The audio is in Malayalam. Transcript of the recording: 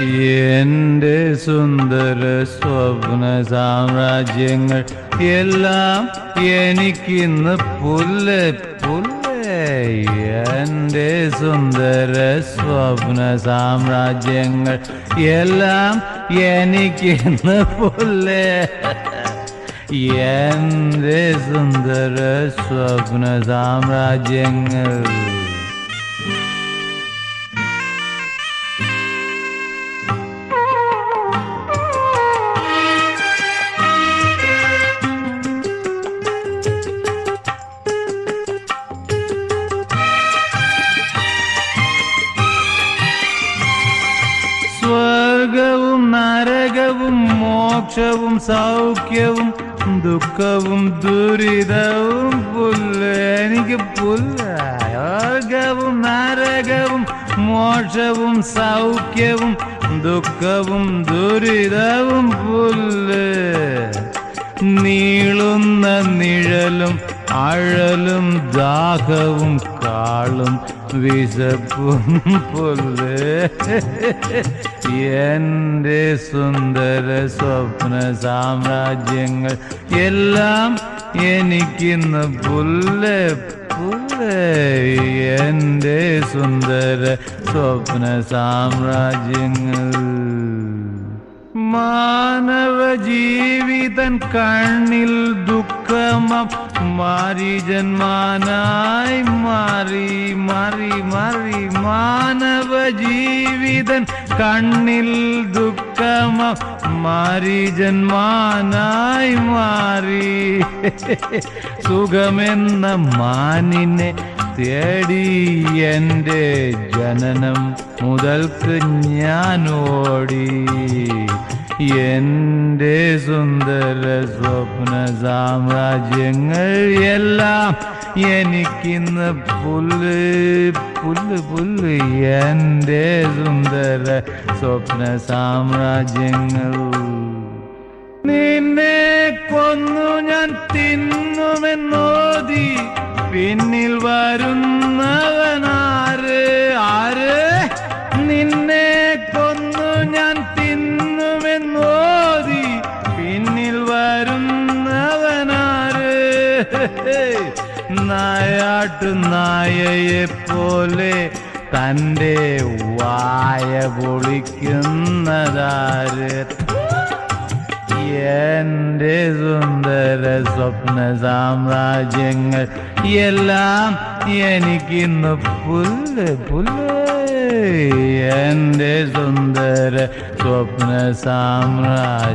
എന്റെ സുന്ദര സ്വപ്ന സാമ്രാജ്യങ്ങൾ എല്ലാം എനിക്കിന്ന് പുല്ല് പുല്ല്. എന്റെ സുന്ദര സ്വപ്ന സാമ്രാജ്യങ്ങൾ എല്ലാം എനിക്കിന്ന് പുല്ല്. എന്റെ സുന്ദര സ്വപ്ന സാമ്രാജ്യങ്ങൾ സ്വർഗവും നരകവും മോക്ഷവും സൗഖ്യവും ദുഃഖവും ദുരിതവും പുല്ല് എനിക്ക് പുല്ല്. സ്വർഗവും നരകവും മോക്ഷവും സൗഖ്യവും ദുഃഖവും ദുരിതവും പുല്ല്. നീളുന്ന നിഴലും അഴലും ദാഹവും കാളും വിശപ്പും പുല്ല്? എന്റെ സുന്ദര സ്വപ്ന സാമ്രാജ്യങ്ങൾ എല്ലാം എനിക്കിന്ന് പുല്ല് പുല്ല്? എന്റെ സുന്ദര സ്വപ്ന സാമ്രാജ്യങ്ങൾ. മാനവ ജീവിതൻ കണ്ണിൽ ദുഃഖമം മാറി ജന്മാനായി മാറി മാറി മാറി മാനവ ജീവിതൻ കണ്ണിൽ ദുഃഖമം മാറി ജന്മാനായി മാറി സുഖമെന്ന മാനിനെ തേടി എന്റെ ജനനം മുതൽക്ക് ഞാൻ ഓടി എന്റെ സുന്ദര സ്വപ്ന സാമ്രാജ്യങ്ങൾ എല്ലാം എനിക്കിന്ന് പുല്ല് പുല്ല് പുല്ല്. എന്റെ സുന്ദര സ്വപ്ന സാമ്രാജ്യങ്ങൾ. നിന്നെ കൊന്നു ഞാൻ തിന്നുമെന്നോതി പിന്നിൽ വരുന്നവനാര്? ആര്? നിന്നെ കൊന്നു ഞാൻ തിന്നുമെന്നോതി പിന്നിൽ വരുന്നവനാര്? നായാട്ടു നായയെ പോലെ തന്റെ വായ പൊളിക്കുന്നതാര്? എന്റെ സുന്ദര സ്വപ്ന സാമ്രാജ്യങ്ങൾ എല്ലാം എനിക്കിന്ന് പുല്ല് പുല്ല്. എന്റെ സുന്ദര സ്വപ്ന സാമ്രാജ്യങ്ങൾ.